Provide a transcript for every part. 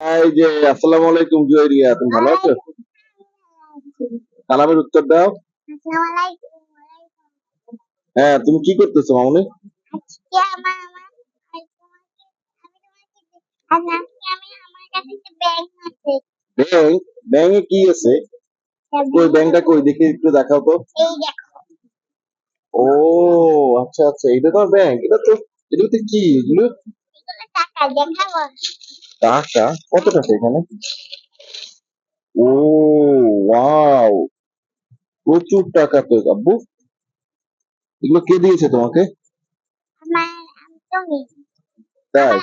এই যে, আসসালামু আলাইকুম জুয়ারিয়া, তুমি ভালো আছো? সালামের উত্তর দাও। হ্যাঁ তুমি কি করতেছো মামনি? ব্যাংক, ব্যাংকে কি আছে? কই, ব্যাংকটা কই? দেখি, একটু দেখাও তো। ও আচ্ছা আচ্ছা এটা তো ব্যাংক। এটা তো, এটাতে কি এগুলো? টাকা দেখাবো টাকা কত টাকা এখানে? ও ওয়াও। প্রচুর টাকা তো আব্বু এগুলো কে দিয়েছে তোমাকে? তাই?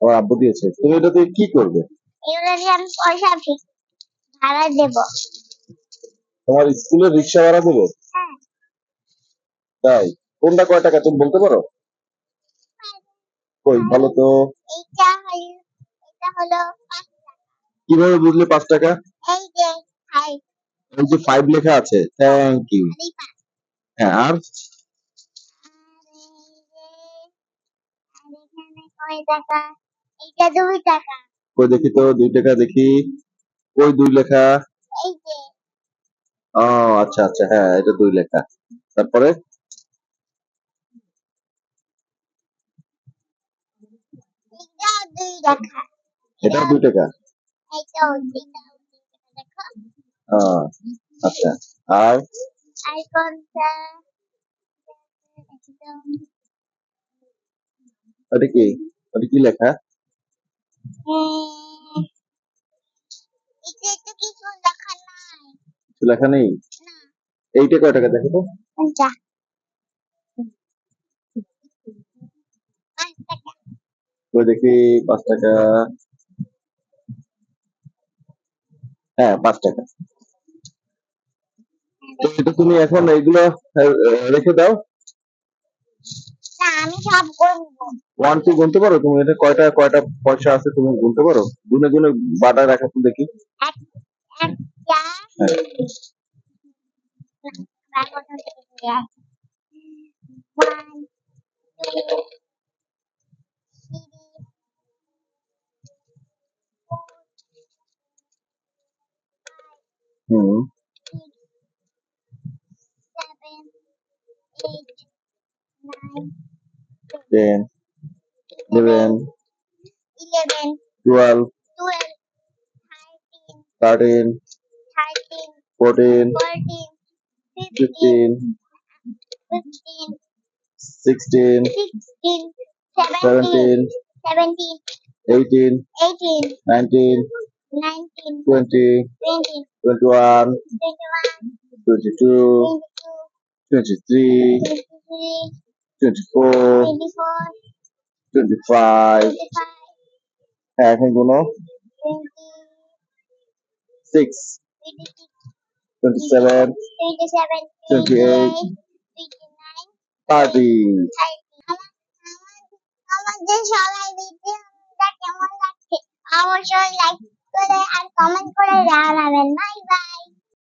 আমার আব্বু দিয়েছে। তুমি কি করবে? এগুলো দিয়ে আমি পয়সা ভাড়া দেবো। তোমার স্কুলের রিক্সা ভাড়া দেবে? হ্যাঁ। তাই? কোনটা কয় টাকা তুমি বলতে পারো? কই বলো তো? হলো এটা হলো কীভাবে বুঝলে পাঁচ টাকা? এই যে এই যে ফাইভ লেখা আছে থ্যাংক ইউ হ্যাঁ আর? কই দেখি তো দুই টাকা দেখি। কই দুই লেখা? ও আচ্ছা আচ্ছা হ্যাঁ এটা দুই লেখা। তারপরে এইটাও দুই টাকা এটা দুই টাকা। আচ্ছা। আর? ওটা কি? ওটা কি কিছু লেখা নেই। এইটা কয় টাকা দেখো তো কোনটা পাঁচ টাকা কই দেখি পাঁচ টাকা। হ্যাঁ পাঁচ টাকা। তো এটা তুমি এখন এইগুলো রেখে দাও। আমি সব ওয়ান টু গুনতে পারো? তুমি এটা কয়টা কয়টা পয়সা আছে তুমি গুনতে পারো? গুনে গুনে বাটা রাখা তো দেখি। হ্যাঁ। hmm Ten, eleven, twelve, thirteen, fourteen, fifteen, sixteen, seventeen, eighteen, nineteen, Twenty twenty, twenty one twenty-one, twenty two twenty-two, twenty three twenty-three, twenty four twenty-four, twenty five twenty-five, হ্যাঁ এখন গুনো twenty, six twenty-six, twenty seven twenty-seven, Twenty-eight. twenty-eight, twenty-nine, thirty আমাদের সবাই ভিডিওটা কেমন লাগছে অবশ্যই like করে আর কমেন্ট করে জানাবেন বাই